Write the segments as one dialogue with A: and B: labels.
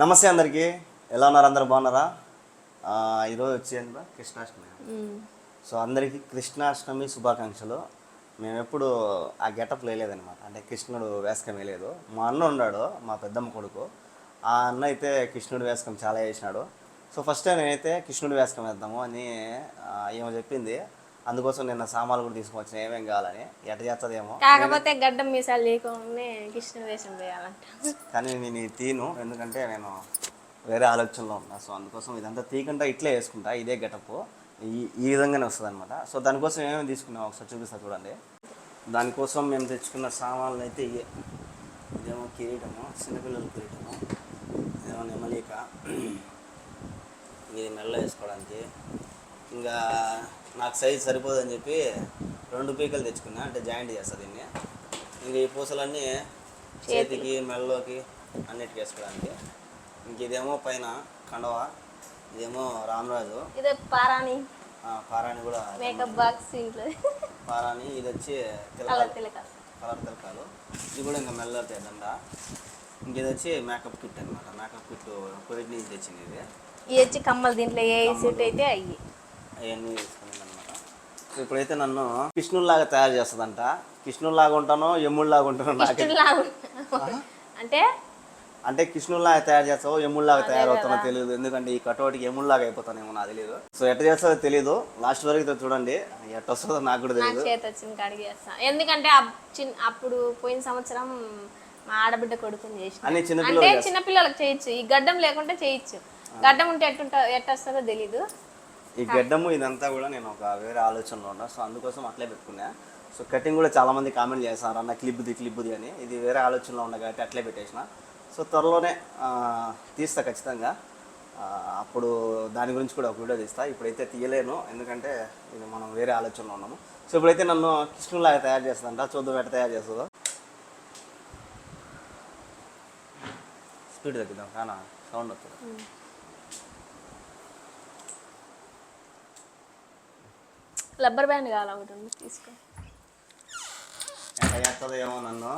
A: నమస్తే అందరికీ. ఎలా ఉన్నారు? అందరు బాగున్నారా? ఈరోజు వచ్చేది కృష్ణాష్టమి. సో అందరికీ కృష్ణాష్టమి శుభాకాంక్షలు. మేము ఎప్పుడు ఆ గెటప్ లేదనమాట అంటే కృష్ణుడు వేషకం వేయలేదు. మా అన్న ఉన్నాడు మా పెద్దమ్మ కొడుకు. ఆ అన్న అయితే కృష్ణుడు వేషకం చాలా వేసినాడు. సో ఫస్ట్ టైం నేనైతే కృష్ణుడు వేషకం వేద్దాము అని ఏమో చెప్పింది. అందుకోసం నిన్న సామాన్లు కూడా తీసుకొచ్చిన ఏమేం కావాలని? ఎట చేస్తుందేమో
B: కాకపోతే గడ్డం మీసాలు లేకుండా కృష్ణ వేషం వేయాలంట.
A: కానీ నేను ఇది తీను. ఎందుకంటే నేను వేరే ఆలోచనలో ఉన్నా. సో అందుకోసం ఇదంతా తీయకుండా ఇట్లే వేసుకుంటా. ఇదే గెటప్. ఈ ఈ విధంగానే వస్తుంది అనమాట సో దానికోసం ఏమేమి తీసుకున్నాం ఒకసారి చూపిస్తా చూడండి. దానికోసం మేము తెచ్చుకున్న సామాన్లు అయితే ఇవే ఇదేమో కిరీటము. చిన్నపిల్లల కిరీటము. ఇదేమో నెమలిక. ఇది మెల్ల వేసుకోవడానికి. ఇంకా నాకు సైజ్ సరిపోదని చెప్పి రెండు పీకలు తెచ్చుకున్నా అంటే జాయింట్ చేస్తా దీన్ని. ఇంకా ఈ పూసలన్నీ చేతికి మెల్లోకి అన్నిటికి వేసుకోవడానికి. ఇంక ఇదేమో పైన కండవ ఇదేమో రామరాజు.
B: ఇదే
A: ఆ, పారాణి కూడా
B: మేకప్ బాక్స్ ఇంట్లో.
A: పారాణి ఇది వచ్చి
B: కలర్
A: తిలకాలు. ఇది కూడా ఇంకా మెల్లతే దండ ఇంక ఇది వచ్చి మేకప్ కిట్ అనమాట మేకప్ కిట్ కోవిడ్ నుంచి తెచ్చింది ఇది
B: ఇవి వచ్చి కమ్మలు దీంట్లో ఏ సెట్ అయితే అయ్యి.
A: అవన్నీ తీసుకున్నాను ఇప్పుడైతే నన్ను కృష్ణుల్లాగా తయారు చేస్తుందంట. కృష్ణుల్లాగా ఉంటానో యమ్ముల్లాగా ఉంటానో నాకే
B: అంటే?
A: అంటే కృష్ణుల్లాగా తయారు చేస్తావో ఎమ్ముల్లాగా తయారవుతానో తెలియదు ఎందుకంటే ఈ కటోటికి ఎమ్ముల్లాగా అయిపోతానేమో నాకు తెలియదు సో ఎట్ట చేస్తావో తెలియదు లాస్ట్ వరకు చూడండి ఎట్ట వస్తుందో నాకు కూడా తెలియదు
B: ఎందుకంటే అప్పుడు పోయిన సంవత్సరం మా ఆడబిడ్డ కొడుకుని
A: అన్ని
B: అంటే
A: చిన్నపిల్లలు
B: చిన్నపిల్లలకు చేయొచ్చు. ఈ గడ్డం లేకుంటే చేయొచ్చు. గడ్డం ఉంటే ఎట్టుంటా ఎట్ట వస్తుందో తెలీదు.
A: ఈ గడ్డము ఇదంతా కూడా నేను ఒక వేరే ఆలోచనలో ఉన్నా. సో అందుకోసం అట్లే పెట్టుకున్నా. సో కటింగ్ కూడా చాలా మంది కామెంట్ చేస్తారు అన్న క్లిప్ది క్లిప్ది అని. ఇది వేరే ఆలోచనలో ఉన్నా కాబట్టి అట్లే పెట్టేసిన. సో త్వరలోనే తీస్తా ఖచ్చితంగా. అప్పుడు దాని గురించి కూడా ఒక వీడియో తీస్తా. ఇప్పుడైతే తీయలేను. ఎందుకంటే ఇది మనం వేరే ఆలోచనలో ఉన్నాము. సో ఇప్పుడైతే నన్ను కృష్ణులాగా తయారు చేస్తుందంట. చూద్దాం ఎట్ట తయారు చేస్తుందో. స్పీడ్ తగ్గిద్దాం కానా సౌండ్ వస్తుంది?
B: రబ్బర్ బ్యాండ్ కావాలి ఒకటి ఉంది తీసుకో.
A: ఎట్లా చేస్తుందో ఏమో నన్ను.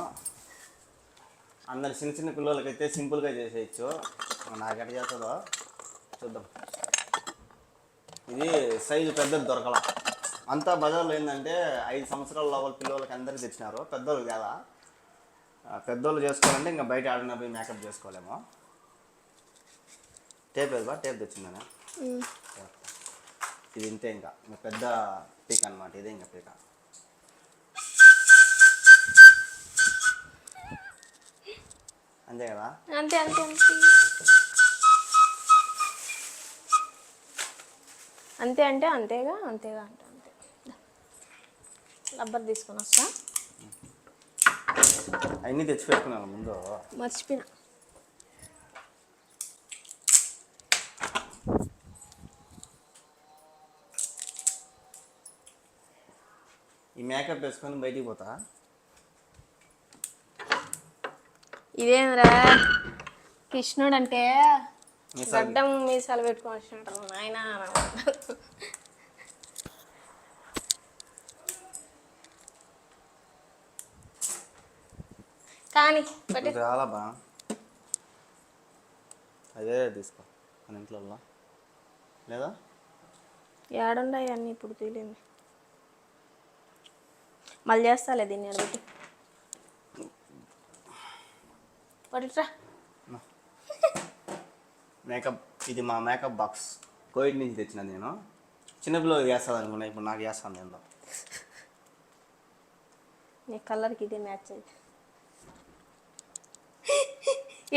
A: అందరు చిన్న చిన్న పిల్లలకైతే సింపుల్గా చేసేయచ్చు. నాకు ఎట్లా చేస్తుందో చూద్దాం. ఇది సైజు పెద్దది దొరకల. అంతా బజార్లో ఏంటంటే ఐదు సంవత్సరాల లోపల పిల్లలకి అందరికి తెచ్చినారు. పెద్దోళ్ళు కదా? పెద్దోళ్ళు చేసుకోవాలంటే ఇంకా బయట ఆడిన పోయి మేకప్ చేసుకోలేమో. టేప్ ఏది బా? టేప్ తెచ్చిందనే? ఇది ఇంతే ఇంకా. ఇంకా పెద్ద పీక్ అనమాట ఇదే ఇంకా పీక. అంతే కదా?
B: అంతే అంతే అంతే. అంతే అంటే అంతేగా అంతేగా అంటే అంతే. రబ్బర్ తీసుకొని వస్తా.
A: అవన్నీ తెచ్చి పెట్టుకున్నాను ముందు.
B: మర్చిపోయినా.
A: ఈ మేకప్ వేసుకొని బయటికి పోతా.
B: ఇదేంరా? కృష్ణుడు అంటే. గడ్డం మీసాలు పెట్టుకొని వచ్చినట్టు నాయన కానీ
A: చాలా బా. అదే తీసుకో మన ఇంట్లో లేదా?
B: ఏడుండయి అన్నీ ఇప్పుడు తెలియదు మళ్ళీ చేస్తాలే దీన్ని పడిట్రా.
A: మేకప్ ఇది మా మేకప్ బాక్స్. కోవిడ్ నుంచి తెచ్చిన నేను. చిన్నపిల్లలు చేస్తుంది అనుకున్నా ఇప్పుడు నాకు చేస్తాను ఏందో.
B: నీ కలర్కి ఇదే మ్యాచ్ అయితే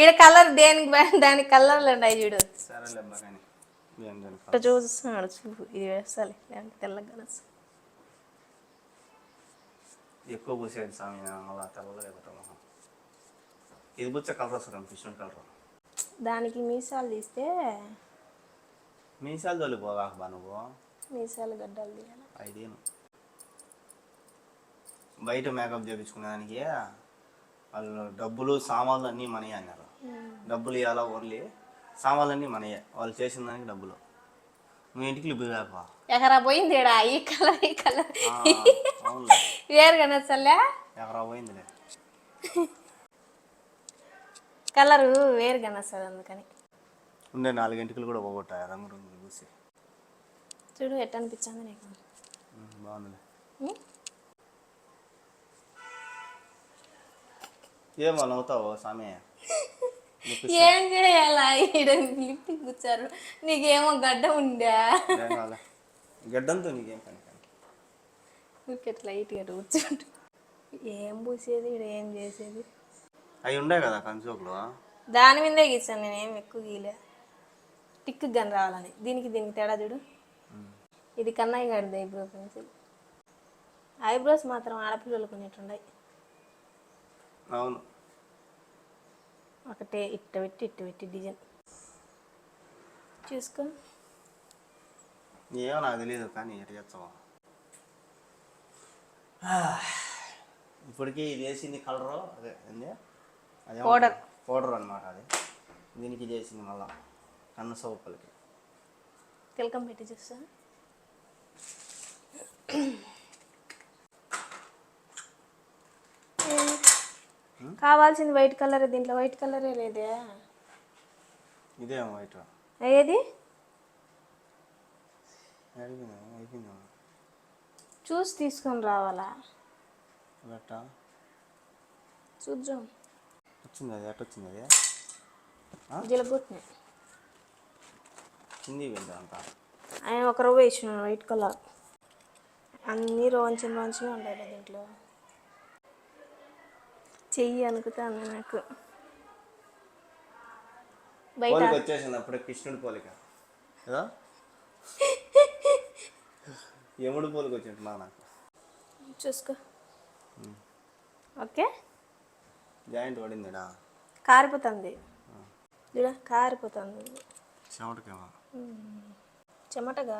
B: ఈడ కలర్ దేనికి దానికి కలర్లు ఉన్నాయి చూడు.
A: సరేలే
B: చూస్తున్నాడు చూపు ఇది వేస్తాలి తెల్లగా.
A: ఎక్కువ పూసేది స్వామి అలా మొహం ఇది బుచ్చ కలర్ వస్తుంది కృష్ణ కలర్.
B: దానికి మీసాలు తీస్తే
A: మీసాలు తొలిపోగాక బా నువ్వు?
B: మీసాలు గడ్డలు తీయాలి?
A: బయట మేకప్ చేయించుకునే దానికి వాళ్ళు డబ్బులు సామాన్లు అన్నీ మనయే అన్నారు. డబ్బులు ఇవ్వాలా ఓన్లీ? సామాన్లు అన్నీ మనయే వాళ్ళు చేసిన దానికి డబ్బులు. నువ్వు ఇంటికి కాక
B: ఎకరా పోయింది ఈ కలర్ ఈ కలర్. వేరు కనొచ్చలే
A: ఎకరా పోయిందిలే.
B: కలరు వేరుగా వస్తుంది అందుకని.
A: ఉండే నాలుగింటికలు కూడా పోగొట్టాయి? రంగు రంగులు చూసి
B: చూడు ఎట్ట అనిపించింది నీకు?
A: ఉమ్, బాగుంది
B: ఉం?
A: ఏమో నవ్వుతావు సామి?
B: ఏం చేయాలా? ఈడ లిఫ్ట్ కూర్చారు. నీకేమో గడ్డ ఉందా?
A: గడ్డంతో నీకేం పని?
B: ఊరికే లైట్గా కూర్చుంటు. ఏం పూసేది ఈడ ఏం చేసేది?
A: అవి ఉండే కదా కంచోకులు
B: దాని మీదే గీసాను నేను ఏం ఎక్కువ గీలే టిక్ గన్ రావాలని. దీనికి దీనికి తేడా చూడు. ఇది కన్నయ్య గారిది ఐబ్రో పెన్సిల్. ఐబ్రోస్ మాత్రం ఆడపిల్లలు కొనేట్టున్నాయి
A: అవును.
B: ఒకటే ఇట్ట పెట్టి ఇట్ట పెట్టి డిజైన్. చూసుకో.
A: ఏమో నాకు తెలియదు కానీ ఎట్లా ఇప్పటికీ ఇది వేసింది కలరు. అదే అదే
B: Powder.
A: పౌడర్. అనమాట అది. దీనికి ఇది వేసింది మళ్ళా. కన్న సోపులకి.
B: తిలకం పెట్టి చూస్తా. కావాల్సింది వైట్ కలర్ దీంట్లో వైట్ కలరే లేదే.
A: ఇదేమో వైట్.
B: ఏది?
A: అయిపోయిందా
B: చూసి తీసుకొని రావాలా? చూద్దాం.
A: వచ్చింది అది? వచ్చింది అది?
B: జిలగొట్టిన
A: కింది పోయింది అంతా
B: ఆయన ఒక రవ్వ వేసిన వైట్ కలర్. అన్నీ రోంచిన రోంచిన ఉండాలి దీంట్లో. చెయ్యి అనుకుతాను నాకు. బయట
A: వచ్చేసింది అప్పుడే కృష్ణుడి పోలిక. కదా యముడు పోలిక వచ్చింటున్నా నాకు?
B: చూసుకో. ఓకే.
A: జాయింట్ పడిందిడా?
B: కారిపోతుంది. చూడ కారిపోతుంది.
A: చెమటకేమో.
B: చెమటగా?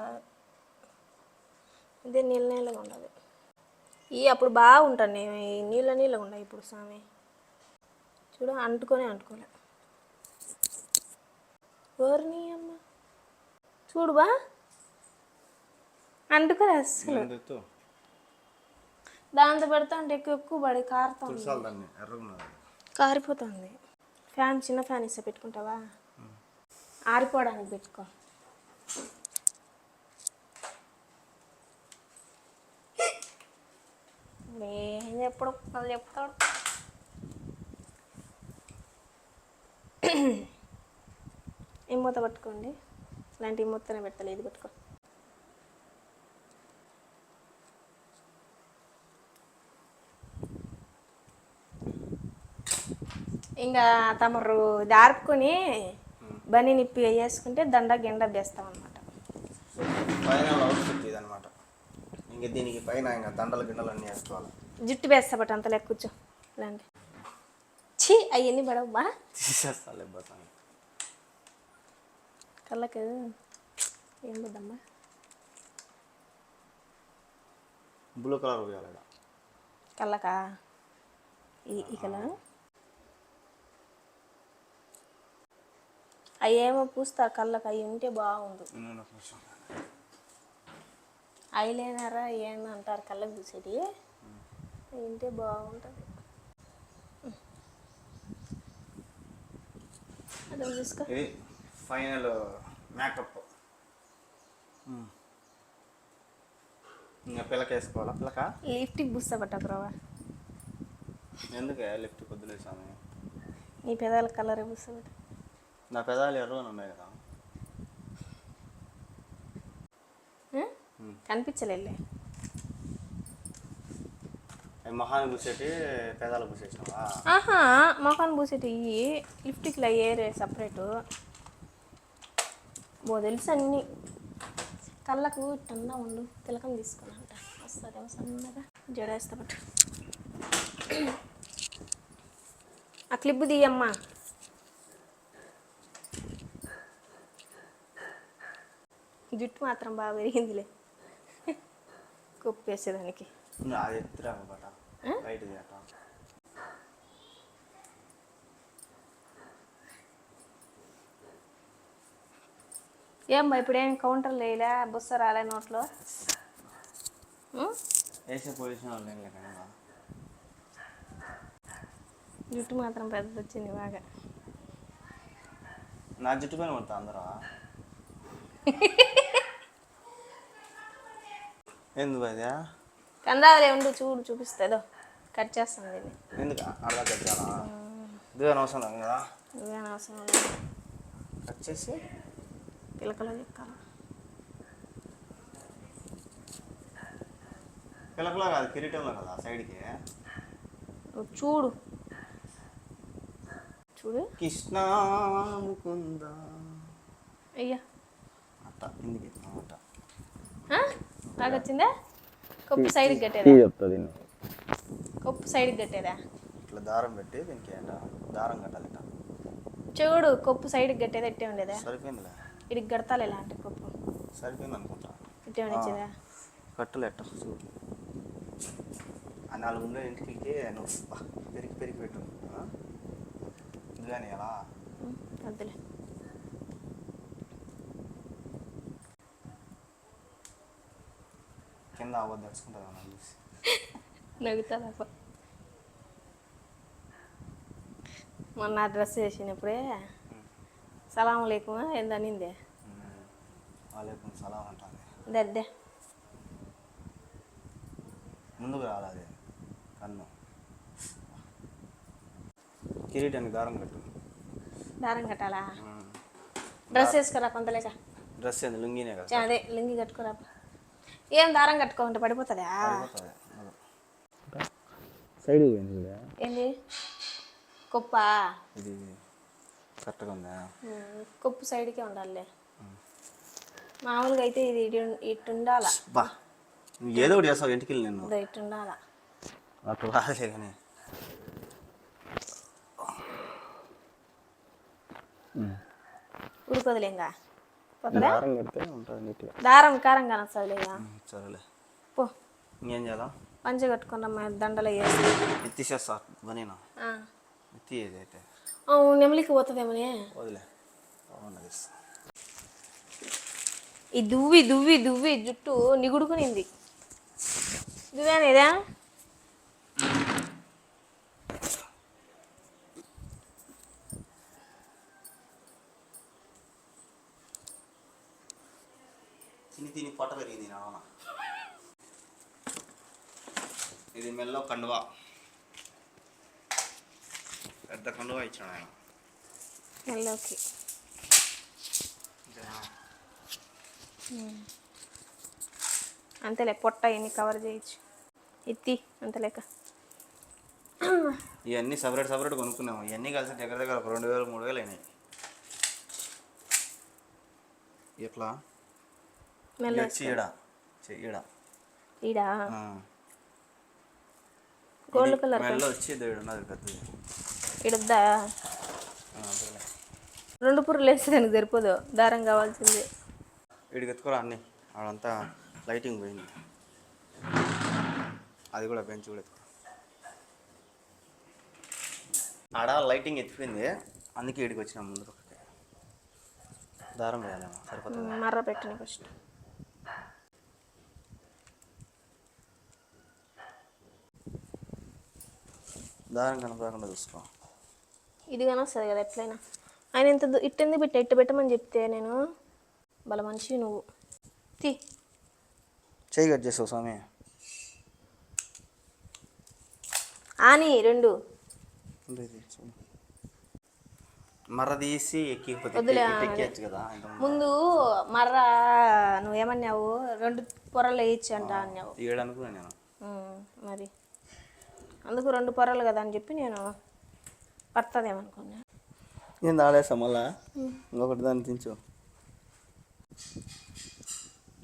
B: ఇదే నీళ్ళ నీళ్ళగా ఉండదు ఈ అప్పుడు బాగుంటాను నేను. ఈ నీళ్ళ నీళ్ళగా ఉండవు ఇప్పుడు స్వామి. చూడ అంటుకొని అంటుకోలే. ఎవరిని అమ్మ. చూడు బా. అంటుకోలే అస్సలు. దాంతో పెడతా అంటే ఎక్కువ ఎక్కువ పడి కారుతుంది. కారిపోతుంది. ఫ్యాన్ చిన్న ఫ్యాన్ ఇస్తే పెట్టుకుంటావా? ఆరిపోవడానికి పెట్టుకో. ఏం చెప్పడు వాళ్ళు చెప్తాడు ఈ మూత పట్టుకోండి. ఇలాంటి మూతనే పెట్టాలి ఇది పట్టుకో. ఇంకా తమరు దార్పుకొని బని నిప్పి వేసుకుంటే దండ గిండ వేస్తాం అనమాట
A: అవుట్ఫిట్ ఇంక దీనికి పైన ఇంకా దండలు గిండలు అన్నీ వేసుకోవాలి.
B: జుట్టు వేస్తా బట్ అంత లెక్క కూర్చో. ఇలాంటి ఛీ అవన్నీ పడవబ్బా
A: తీసేస్తా లేకపోతాను
B: కళ్ళకు ఏం వద్దమ్మా
A: బ్లూ కలర్ పోయాలి.
B: కళ్ళకా? ఈ కలర్ అవి ఏమో పూస్తారు కళ్ళకు అవి ఉంటే బాగుండు. ఏంది అంటారు కళ్ళకు చూసేది. అవి ఉంటే బాగుంటుంది. అదే చూసుకో.
A: ఇది ఫైనల్ మేకప్. ఇంకా పిల్లక వేసుకోవాలా పిల్లక
B: లిఫ్ట్కి బుస్తా పట్టకురావా
A: ఎందుకే లిఫ్ట్ కొద్దులే స్వామి?
B: నీ పెదాల కలర్ బుస్తా పట్ట
A: నా పెదాలు ఎర్రగా ఉన్నాయి కదా.
B: కనిపించలేలే
A: అవి మొహాన్ని పూసేటి పెదాలు పూసేసినావా
B: ఆహా మొఖాన్ని పూసేటి ఇవి లిఫ్ట్కి ఏరే సపరేటు. బో తెలుసు అన్ని. కళ్ళకు టన్నా ఉండు తిలకం తీసుకున్నాంట వస్తుందేమో సన్నగా? జడేస్తా పట్టు. ఆ క్లిప్ తీయమ్మా. జుట్టు మాత్రం బాగా పెరిగిందిలే కొప్పేసేదానికి. ఏం బా ఇప్పుడు ఏం కౌంటర్ లేలే బుస్స రాలే నోట్లో? జుట్టు మాత్రం పెద్ద వచ్చింది బాగా.
A: నా జుట్టు పైన పడతా అందరూ. ఎందుకు అదే
B: కందాలే ఉండు చూడు చూపిస్తుందో కట్ చేస్తాను దీన్ని.
A: ఎందుకు? అలా కట్టాలా ఇదిగా అవసరం కదా.
B: నువ్వేం అవసరం లేదు.
A: కట్ చేసి?
B: పిలకలో చెప్తాను.
A: పిలకలో కాదు కిరీటంలో కదా సైడ్కి.
B: చూడు. చూడు.
A: కృష్ణ ముకుంద
B: అయ్యా.
A: అట్ట కిందికి అట్ట
B: నాకు వచ్చిందా కప్పు సైడ్కి కట్టేదా?
C: చెప్తుంది
B: కప్పు సైడ్కి కట్టేదా?
A: ఇట్లా దారం పెట్టి దీనికి ఏంట? దారం కట్టాలి
B: చూడు కప్పు సైడ్కి కట్టేదా ఇట్టే ఉండేదా?
A: సరిపోయిందిలే.
B: ఇడికి కడతాలి ఇలాంటి కప్పు.
A: సరిపోయింది అనుకుంటా.
B: ఇట్టే ఉండిచ్చేదా
A: కట్టులు ఎట్ట చూడు. ఆ నాలుగు ఉండే ఇంటికి నువ్వు పెరిగి పెరిగి పెట్టు. ఆ? ఇది కానీ ఎలా
B: వద్దులే.
A: కింద అవ్వద్దు చూసి?
B: నవ్వుతుంది అప్ప మొన్న డ్రెస్ వేసినప్పుడే సలాం లేకుమా ఏందనిందే?
A: వాళ్ళకు సలాం అంటుంది.
B: దద్దే
A: ముందుకు రాలి అది కన్ను. కిరీటానికి దారం కట్టు.
B: దారం కట్టాలా? డ్రెస్ వేసుకురా కొంతలేక
A: డ్రెస్ ఏంది? లుంగినే కదా?
B: అదే లింగి కట్టుకోరా ఏం దారం కట్టుకోకుంటే పడిపోతుందా.
C: సైడ్ పోయింది
B: ఏంది కుప్ప?
A: ఇది కరెక్ట్గా ఉందా?
B: కుప్పు సైడ్కే ఉండాలి మామూలుగా అయితే ఇది ఇటు ఉండాల?
A: బా. నువ్వు ఏదో ఒకటి చేస్తావు ఇంటికి వెళ్ళి నేను
B: ఇటు ఉండాల?
A: అటు రాదులే కానీ.
B: పోతుందా?
C: దారం కడితే ఉంటుంది నీట్గా.
B: దారం కారం కానొస్తుందిలేగా
A: సరేలే.
B: పో.
A: ఇంకేం చేయాలా?
B: పంచ కట్టుకున్నాం దండలు వేసి.
A: ఎత్తిసేస్తా బనీనా
B: ఆ.
A: ఎత్తి ఏది అయితే.
B: నెమలికి పోతుందేమని?
A: వదిలే.
B: ఈ దువ్వి దువ్వి దువ్వి జుట్టు నిగుడుకునింది. దువ్వేనేదా
A: తిని తిని పొట్ట పెరిగింది నాన్న ఇది మెల్లో కండువా. పెద్ద కండువా ఇచ్చాడు ఆయన?
B: అంతేలే పొట్ట ఎన్ని కవర్ చేయొచ్చు. ఎత్తి అంతలేక
A: ఇవన్నీ సపరేట్ సపరేట్ కొనుక్కున్నాము. ఇవన్నీ కలిసి దగ్గర దగ్గర ఒక రెండు వేలు మూడు వేలు అయినాయి. ఎట్లా? వచ్చి ఈడ.
B: గోల్డ్ కలర్
A: మెల్ల వచ్చి ఉన్నది పెద్దది.
B: ఇడద్దా. రెండు పుర్రులు వేస్తే దానికి సరిపోదు. దారం కావాల్సింది.
A: వీడికి ఎత్తుకోరా అన్ని. ఆడంతా లైటింగ్ పోయింది. అది కూడా బెంచ్ కూడా ఎత్తుకో. ఆడ లైటింగ్ ఎత్తిపోయింది. అందుకే వీడికి వచ్చిన ముందు దారం వేయాలేమో సరిపోతుంది?
B: మర్ర పెట్టిన ఫస్ట్.
A: దారం కనపడకుండా చూసుకో.
B: ఇది కానీ వస్తుంది కదా ఎట్లయినా. ఆయన ఇంత దు- ఇట్టెందుకు పెట్టి ఎట్టు పెట్టమని చెప్తే నేను బల మనిషి నువ్వు. తీ.
A: చేయి కట్ చేసావు స్వామి.
B: ఆని రెండు.
A: మర్ర తీసి కదా
B: ముందు. మర్ర నువ్వు ఏమన్నావు రెండు పొరలు వేయచ్చు అంట అన్నావు.
A: నేను.
B: మరి. అందుకు రెండు పొరలు కదా అని చెప్పి నేను పడుతుందేమనుకున్నా.
A: నేను ఆడేసా మళ్ళా? ఇంకొకటి దాన్ని తించు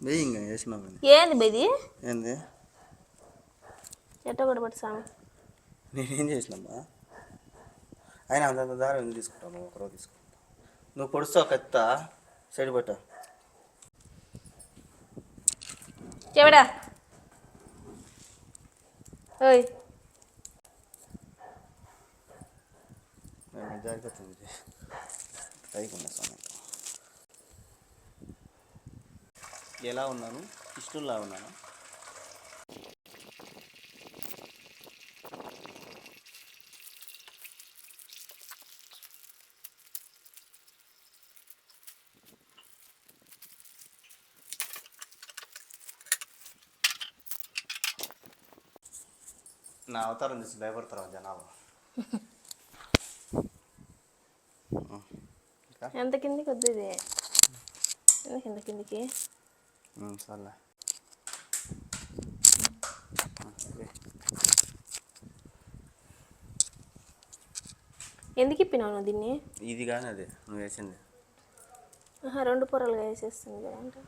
A: వెయ్యి ఇంకా వేసినాం.
B: ఏంది బేది?
A: ఏంది?
B: చెట్ట కూడా పట్టు స్వామి.
A: నేనేం చేసినమ్మా? అయినా అంతంత దారం ఎందుకు తీసుకుంటావు? నువ్వు ఒకరోజు తీసుకుంటా. నువ్వు పొడుస్తావు కత్త సైడ్ పట్ట.
B: చెవిడా? ఓయ్.
A: జారిపోతుంది పైకి ఉన్న సమయం ఎలా ఉన్నాను ఇష్టంలా ఉన్నాను నా అవతారం చూసి భయపడతారు జనాభా
B: ఎంత కిందికి వద్దు ఇది? ఎందుకు ఇంత కిందికి?
A: సర్లే.
B: ఎందుకు ఇప్పినావు దీన్ని?
A: ఇది కానీ అది నువ్వు వేసింది.
B: రెండు పొరలుగా వేసేస్తుంది కదా అంటే.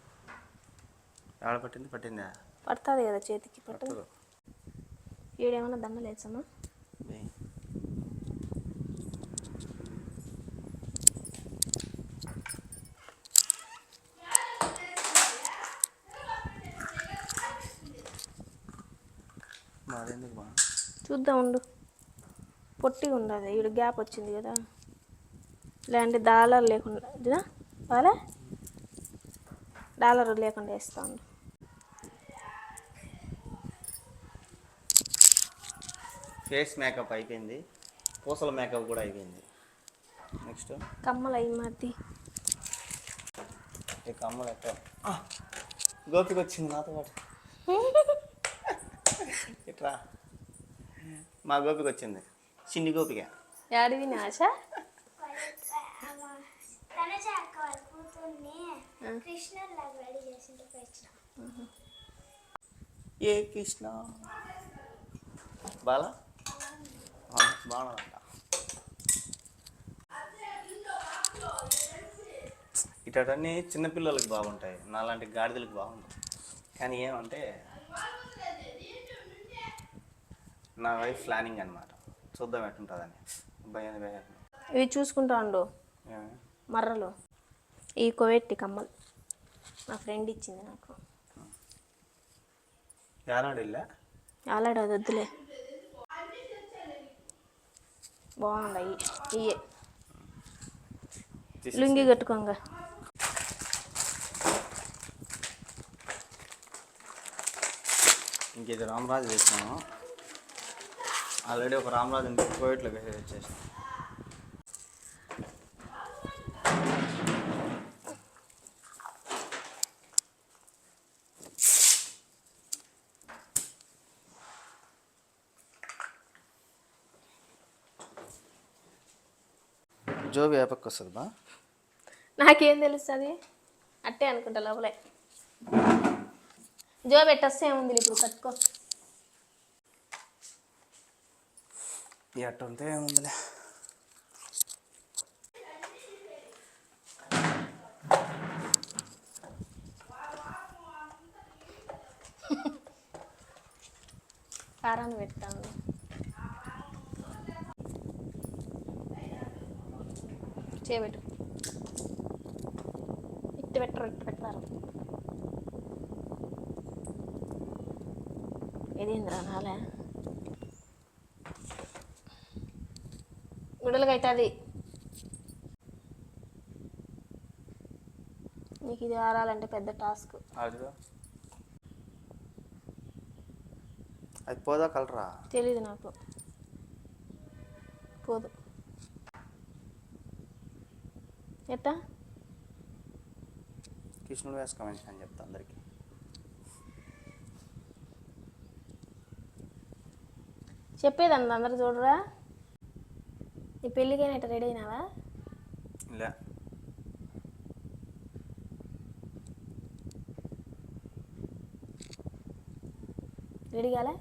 A: ఆడ పట్టింది? పట్టిందా?
B: పడుతుంది కదా చేతికి పట్టు.
A: పట్టదు.
B: ఈడేమన్నా దండలు వేసామా చూద్దాం ఉండు. పొట్టిగా ఉండదు ఈడ గ్యాప్ వచ్చింది కదా. లేదంటే డాలర్ లేకుండా బాలే డాలర్ లేకుండా వేస్తా ఉండు.
A: ఫేస్ మేకప్ అయిపోయింది. పూసల మేకప్ కూడా అయిపోయింది. నెక్స్ట్?
B: కమ్మలు అయి మధ్య
A: ఈ కమ్మలు ఎక్కడ! గోపిక వచ్చింది నాతో పాటు ఇట్రా మా గోపిక వచ్చింది. చిన్ని గోపిక.
B: యాడివి ఆశ?
A: ఏ కృష్ణ? బాలా? బాగున్నాడంట ఇటన్నీ చిన్నపిల్లలకి బాగుంటాయి. నాలాంటి గాడిదలకు బాగుంటాయి. కానీ ఏమంటే నా వైఫ్ ప్లానింగ్ అనమాట చూద్దాం ఎట్టుంటుందని. భయం భయం
B: ఇవి చూసుకుంటా ఉండు? మర్రలు. ఈ కొవెట్టి కమ్మలు. మా ఫ్రెండ్ ఇచ్చింది నాకు. ఆల్రెడీ అది వద్దులే. బాగున్నాయి ఇయే లుంగి కట్టుకోంగా.
A: ఇంక ఇది రామరాజు వేసినాము ఆల్రెడీ ఒక రామరాజు వేసి వచ్చేసాం జోబి ఏ పక్క వస్తుంది? బా
B: నాకేం తెలుస్తుంది? అట్టే అనుకుంటా లోపలే. జో పెట్టొస్తే ఏముంది ఇప్పుడు కట్టుకో.
A: ఈ అట్ట ఉంటే ఏముందిలే
B: కారాన్ని పెట్టాను చేయబెట్టు ఇట్టు పెట్టరు ఇట్టు పెట్టారు ఇదేంద్రా నాలే గుడలుగా అవుతుంది నీకు ఇది ఆరాలంటే పెద్ద టాస్క్.
A: అది పోదా కలరా?
B: తెలీదు నాకు. పోదు. ఎట్టా
A: కృష్ణుడు వేసుకోమని అని చెప్తా అందరికి.
B: చెప్పేదండి అందరు చూడరా? నీ పెళ్ళికైనా ఇట్లా రెడీ అయినావా?
A: లే.
B: రెడీ కాలే?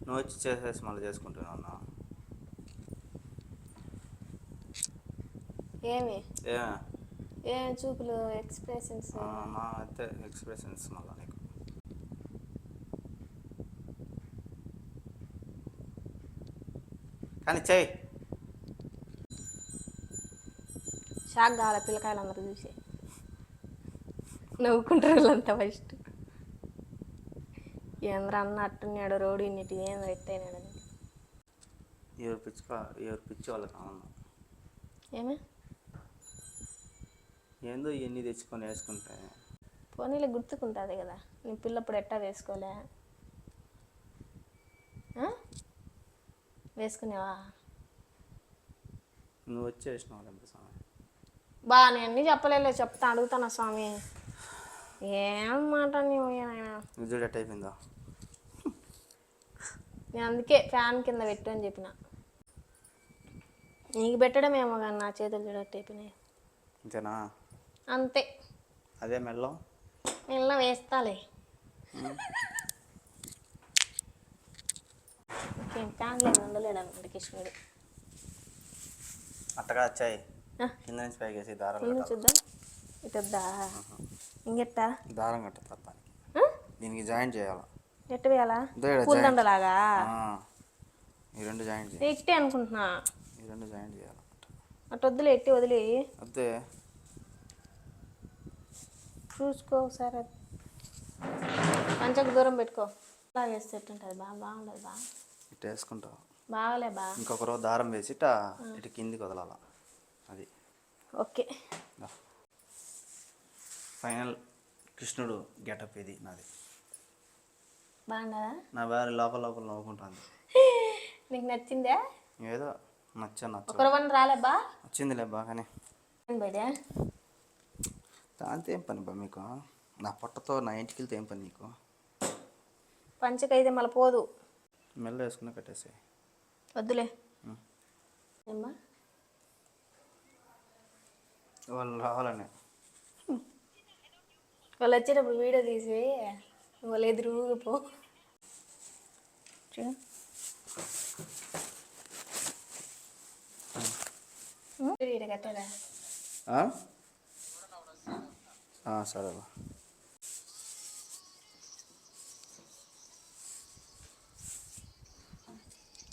A: నువ్వు వచ్చి చేసేసి మళ్ళీ చేసుకుంటున్నావు
B: ఏమి?
A: ఏ?
B: ఏం చూపులు ఎక్స్ప్రెషన్స్
A: ఆ, మా అయితే ఎక్స్ప్రెషన్స్ మళ్ళీ నీకు. కానీ చెయ్యి
B: షాక్ కావాలి పిల్లకాయలు అందరూ చూసి? నవ్వుకుంటారు వీళ్ళంతా ఫస్ట్ ఏంద్ర అన్న అట్టున్నాడు రోడ్డు ఇన్నిటి ఏంద్ర ఎట్టయినాడు అని.
A: ఎవరు పిచ్చుకో ఎవరు పిచ్చి వాళ్ళకి ఆనందం
B: ఏమే?
A: ఏందో ఇవన్నీ తెచ్చుకొని వేసుకుంటే.
B: పోనీలో గుర్తుకుంటుంది కదా. నీ పిల్లప్పుడు ఎట్టా వేసుకోలే ఆ? వేసుకునేవా?
A: నువ్వు వచ్చి వేసినావు లేకపోతే స్వామి.
B: బా నేను అన్నీ చెప్పలేదు చెప్తా అడుగుతానా స్వామి? ఏం మాట నీవు నాయనా?
A: విజుడు ఎట్ అయిపోయిందో?
B: నేను అందుకే ఫ్యాన్ కింద పెట్టు అని చెప్పిన. నీకు పెట్టడమేమో కానీ నా చేతులు చూడట్టు అయిపోయినాయి.
A: అంతేనా
B: అంతే.
A: అదే మెల్లో?
B: మెల్ల వేస్తాలే. ఉండలేడు కృష్ణుడు
A: అట్టగా వచ్చాయి కింద నుంచి పైకి వేసి.
B: చూద్దాం. ఇటొద్దా? ఇంకెట్టా?
A: దారం? దీనికి జాయింట్ చేయాలి?
B: ఎట్ట వేయాలా? పూలదండలాగా
A: ఈ రెండు జాయింట్ చేయాలి.
B: ఎట్టే అనుకుంటున్నా.
A: ఈ రెండు జాయింట్ చేయాలి?
B: అటు వద్దులే ఎట్టి వదిలి.
A: అంతే
B: చూసుకో ఒకసారి. మంచకు దూరం పెట్టుకో. అలా వేస్తే ఎట్టుంటుంది? బాగా బాగుండదు బా.
A: ఇటు వేసుకుంటావు
B: బాగలే బా.
A: ఇంకొక రోజు దారం వేసి ఇట ఇటు కిందికి వదలాల. అది.
B: ఓకే.
A: ఫైనల్ కృష్ణుడు గెటప్ ఇది నాది.
B: బాగుండదా
A: నా భార్య లోపల లోపల నవ్వుకుంటుంది.
B: నీకు నచ్చిందా?
A: ఏదో నచ్చ నచ్చ.
B: ఒకరు వన్ రాలేబా
A: వచ్చిందిలే బాగానే
B: బయట
A: దాంతో ఏం పని బా మీకు? నా పొట్టతో నా ఇంటికి వెళ్తే ఏం పని నీకు?
B: పంచకైతే మళ్ళీ పోదు.
A: మెల్ల వేసుకుని కట్టేసాయి.
B: వద్దులే.
A: వాళ్ళు రావాలని.
B: వాళ్ళు వచ్చేటప్పుడు వీడియో తీసి వాళ్ళు ఎదురుగా పో కట్టారా?
A: సరే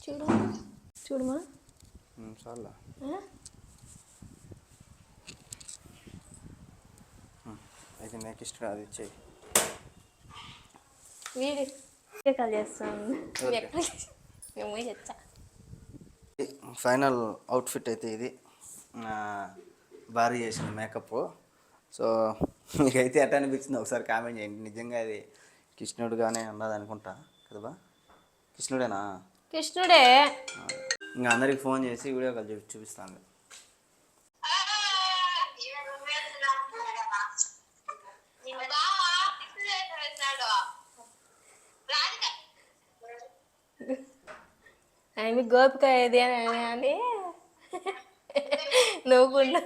B: చూడు. చూడమా ఆ?
A: అయితే అది
B: కాల్ చేస్తాను. నువ్వు ఎక్కడ? మేము పోయి వచ్చా
A: ఫైనల్ అవుట్ఫిట్ అయితే ఇది. నా భార్య చేసిన మేకప్ సో మీకైతే ఎట్లా అనిపించింది ఒకసారి కామెంట్ చేయండి. నిజంగా అది కృష్ణుడుగానే ఉన్నది అనుకుంటా కదా కృష్ణుడేనా?
B: కృష్ణుడే.
A: ఇంకా అందరికి ఫోన్ చేసి వీడియో కాల్ చూపి చూపిస్తాను
B: ఆమె గోపిక ఏది అని అని నవ్వుకుండా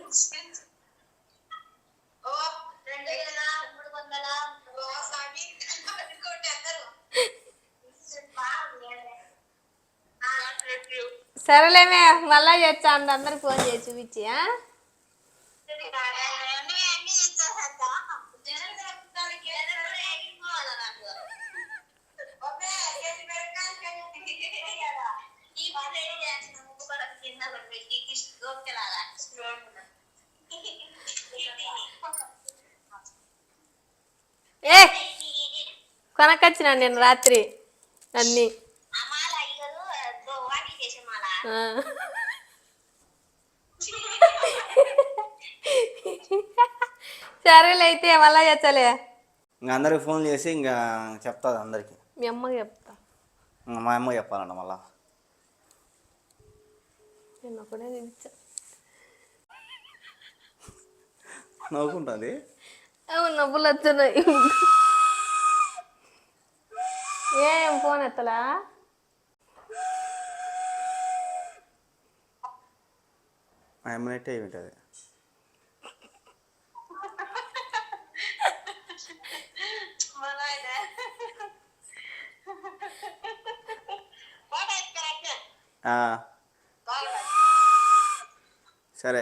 B: సరేలేమే మళ్ళా చేస్తా అంద అందరికి ఫోన్ చేసి చూపించి ఆ? ఏ కొనకొచ్చిన నేను రాత్రి అన్నీ ఆ. సరేలే అయితే మళ్ళా చేస్తాలే.
A: ఇంకా అందరికి ఫోన్ చేసి ఇంకా చెప్తాది అందరికి.
B: మీ అమ్మకి చెప్తా.
A: ఇంకా మా అమ్మ చెప్పాలంట మళ్ళా.
B: నేను ఒకటే చూపించా
A: నవ్వుకుంటుంది?
B: అవును నవ్వులు వస్తున్నాయి ఏం ఫోన్ ఎత్తలా?
A: మా అమ్మనట్టే ఏమిటది ఆ. సరే.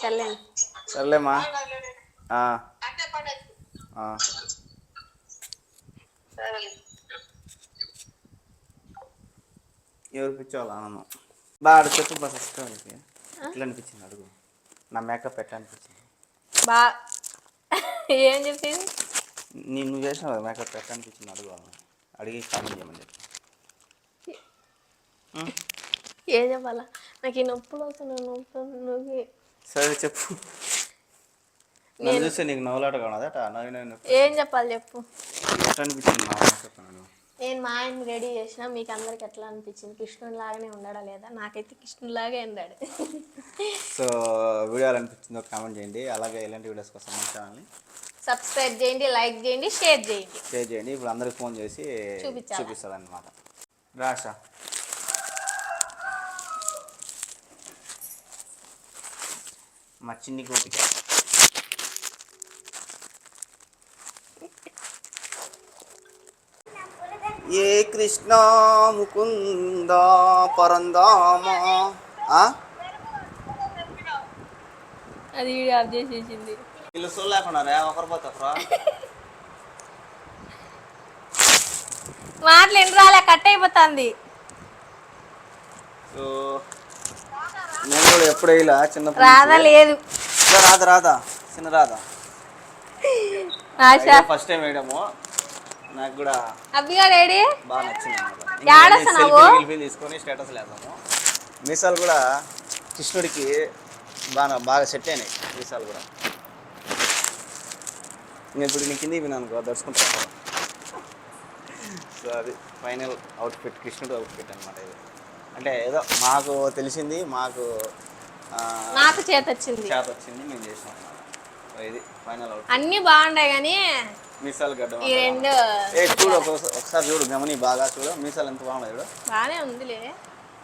B: చల్లేను
A: సర్లేమ్మా ఆ. ఆ. ఎవరు పిచ్చోళ్ళు? ఆనందం. బాగా చెప్పు బస్ ఇష్టం నీకు. ఎట్లా అనిపించింది? అడుగు. నా మేకప్ ఎట్లా అనిపించింది?
B: బా. ఏం చెప్పింది?
A: నేను నువ్వు చేసినావు కదా మేకప్ ఎట్లా అనిపించింది? అడుగు. అడిగి కామెంట్ చేయమని చెప్పి.
B: ఏం చెప్పాలా? నాకు ఈ నొప్పులు వస్తున్నాయి నొప్పి నొప్పి.
A: సరే చెప్పు. నన్ను చూస్తే నీకు నవ్వులాట కావడం అదట నవ్వి.
B: ఏం చెప్పాలి చెప్పు?
A: ఎట్లా అనిపించింది నా మేకప్ అన్నాడు?
B: నేను మా ఆయన్ని రెడీ చేసిన మీకు అందరికి ఎట్లా అనిపించింది? కృష్ణుని లాగానే ఉండడా లేదా? నాకైతే కృష్ణుని లాగే ఉన్నాడు.
A: సో వీడియో ఎలా అనిపించిందో కామెంట్ చేయండి. అలాగే ఇలాంటి వీడియోస్ కోసం మన ఛానల్ని
B: సబ్స్క్రైబ్ చేయండి లైక్ చేయండి షేర్ చేయండి.
A: షేర్ చేయండి. ఇప్పుడు అందరికి ఫోన్ చేసి
B: చూపించాలా?
A: చూపిస్తుంది అనమాట రాష మా చిన్ని కోపిక ఏ కృష్ణ ముకుంద పరందామ? ఆ?
B: అది వీడియో ఆఫ్ చేసేసింది.
A: వీళ్ళు సోల్ లేకుండా రే ఒకరు పోతే ఒకరు
B: మాటలు ఎన్ని రాలే కట్ అయిపోతుంది.
A: సో నేను కూడా ఎప్పుడు ఇలా చిన్నప్పుడు
B: రాదా లేదు.
A: రాదా రాదా చిన్న రాదా. ఫస్ట్ టైం వేయడము. నాకు కూడా
B: అబ్బిగా డాడీ
A: బాగా నచ్చింది? సెల్ఫీ తీసుకొని స్టేటస్ లేదాము మీసాలు కూడా కృష్ణుడికి బాగా బాగా సెట్ అయినాయి మీసాలు కూడా. నేను ఇప్పుడు నీ కింద విన్నాను దర్శకుంటాను సో అది ఫైనల్ అవుట్ఫిట్ కృష్ణుడు అవుట్ఫిట్ అనమాట ఇది. అంటే ఏదో మాకు తెలిసింది మాకు
B: నాకు చేత వచ్చింది
A: చేత వచ్చింది మేము చేసినాం ఇది ఫైనల్ అవుట్
B: అన్ని బాగున్నాయి కానీ
A: మీసాలు గడ్డం
B: ఈ రెండు.
A: ఏ చూడు ఒకసారి చూడు గమని బాగా చూడు. మీసాలు ఎంత బాగున్నాయి చూడు.
B: బాగానే ఉందిలే.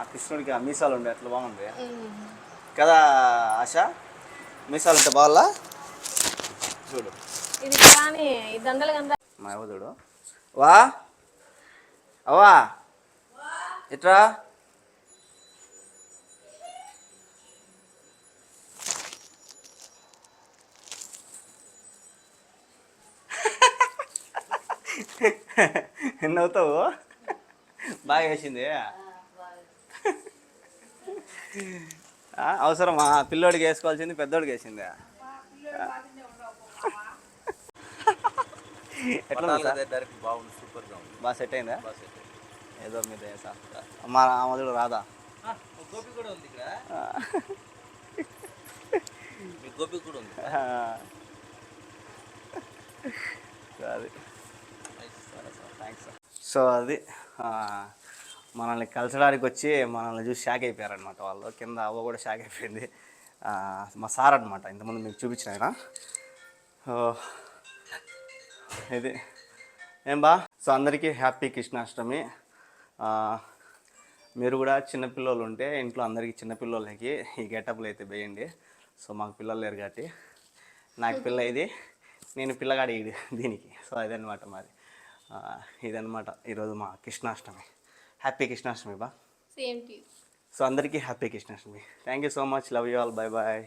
A: ఆ కృష్ణుడికి ఆ మీసాలు ఉండే అట్లా బాగుంది. కదా ఆశ? మీసాలు అంటే బాగా చూడు.
B: ఇది కానీ దండలు గంద
A: మా చూడు. వా. అవ్వా. ఎట్రా? ఎన్ని అవుతావు బాగా వేసింది ఆ, అవసరమా? పిల్లోడికి వేసుకోవాల్సింది పెద్దోడికి వేసింది? ఎట్లా
D: బాగుంది సూపర్గా ఉంది.
A: బాగా సెట్ అయిందా? ఏదో మీద వేసా మా అమ్మదుడు రాదా?
D: గోపి కూడా ఉంది ఇక్కడ. గోపి కూడా ఉంది.
A: అది థ్యాంక్స్ సో అది మనల్ని కలిసడానికి వచ్చి మనల్ని చూసి షాక్ అయిపోయారనమాట వాళ్ళు. కింద అవ్వ కూడా షాక్ అయిపోయింది. మా సార్ అనమాట ఇంతకుముందు మీకు చూపించిన ఆయన. సో, ఇది. ఏం బా? సో అందరికీ హ్యాపీ కృష్ణాష్టమి. మీరు కూడా చిన్నపిల్లలు ఉంటే ఇంట్లో అందరికీ చిన్నపిల్లలకి ఈ గెటప్లు అయితే వేయండి. సో మాకు పిల్లలు లేరు కాబట్టి. నాకు పిల్ల ఇది నేను పిల్లగాడి ఇది దీనికి. సో అదనమాట మరి ఆ, ఇదన్నమాట. ఈరోజు మా కృష్ణాష్టమి. హ్యాపీ కృష్ణాష్టమి బా.
B: సేమ్
A: సో అందరికీ happy Krishnashtami. Thank you so much love you all bye bye